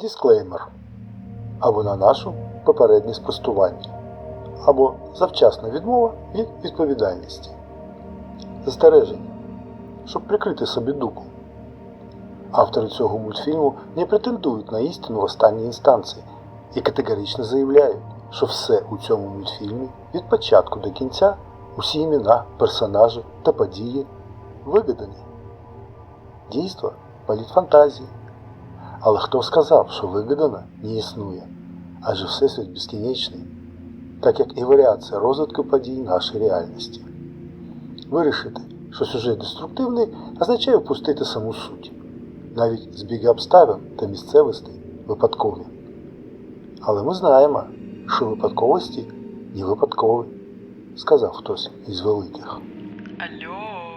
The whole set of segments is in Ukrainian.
дисклеймер або на нашу попереднє спростування, або завчасна відмова від відповідальності. Застереження, щоб прикрити собі дуку. Автори цього мультфільму не претендують на істину в останній інстанції і категорично заявляють, що все у цьому мультфільмі від початку до кінця усі імена, персонажі та події вигадані. Дійство політ фантазії. Але хто сказав, що вигадано не існує, адже Всесвіт безкінечний, так як і варіація розвитку подій нашої реальності. Вирішити, що сюжет деструктивний, означає впустити саму суть. Навіть збіги обставин та місцевостей випадкові. Але ми знаємо, що випадковості не випадкові, сказав хтось із великих. Алло.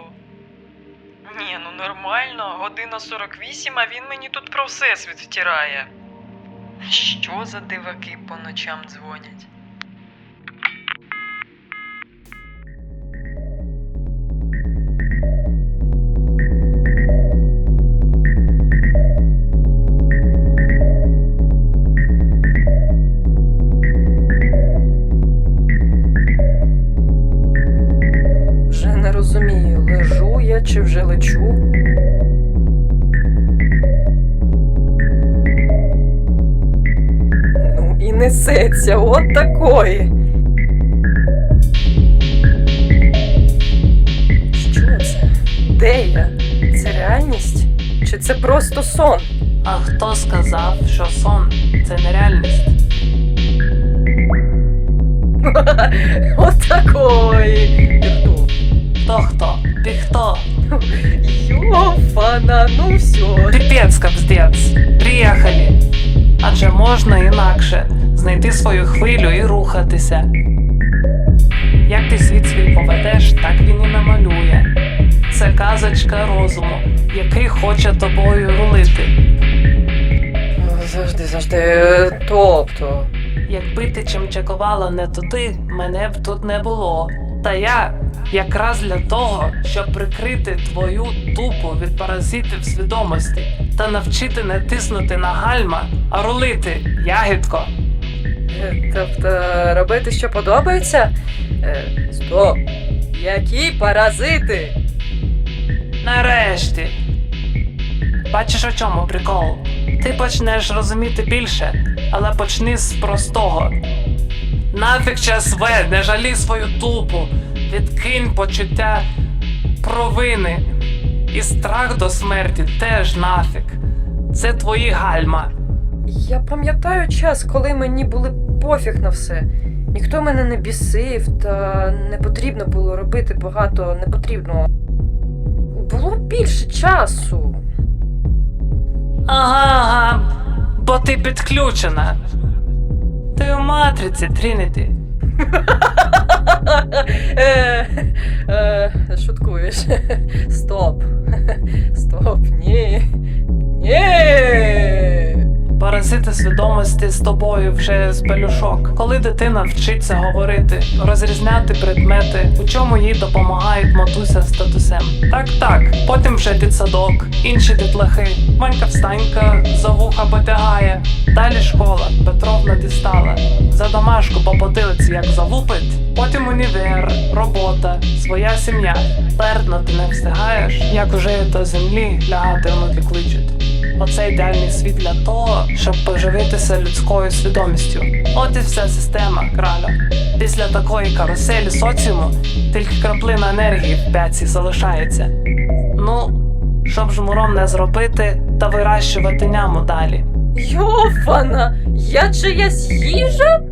Нормально, година 48, а він мені тут про всесвіт втирає. Що за диваки по ночам дзвонять? Лежу я чи вже лечу. Ну і несеться, от такої. Що це? Де я? Це реальність? Чи це просто сон? А хто сказав, що сон це нереальність? От Йофана, ну все. Піпець капздець. Приїхали. Адже можна інакше знайти свою хвилю і рухатися. Як ти світ свій поведеш, так він і намалює. Це казочка розуму, який хоче тобою рулити. Завжди, завжди. Тобто. Якби ти чим чекувала не туди, мене б тут не було. Та я якраз для того, щоб прикрити твою тупу від паразитів свідомості та навчити не тиснути на гальма, а рулити, ягідко. Е, Тобто робити, що подобається? Е, Стоп. Які паразити? Нарешті. Бачиш, у чому прикол? Ти почнеш розуміти більше, але почни з простого. Нафіг час ве, не жалі свою тупу, відкинь почуття провини. І страх до смерті теж нафіг. Це твої гальма. Я пам'ятаю час, коли мені були пофіг на все. Ніхто мене не бісив, та не потрібно було робити багато непотрібного. Було більше часу. Ага, ага, бо ти підключена. Ти у матриці, Трініті. Е, е, Шуткуєш. Стоп. Стоп, Паразити свідомості з тобою вже з пелюшок. Коли дитина вчиться говорити, розрізняти предмети, у чому їй допомагають матуся з татусем. Так, так, потім вже дитсадок, інші дітлахи. Манька встанька за вуха потягає. Далі школа, Петровна дістала. За домашку по потилиці як залупить. Потім універ, робота, своя сім'я. Пердно ти не встигаєш, як уже до землі лягати кличуть. Оце ідеальний світ для того, щоб поживитися людською свідомістю. От і вся система, краля. Після такої каруселі соціуму тільки краплина енергії в п'ятці залишається. Ну, щоб жмуром не зробити та вирощувати няму далі. Йофана, я чиясь їжа?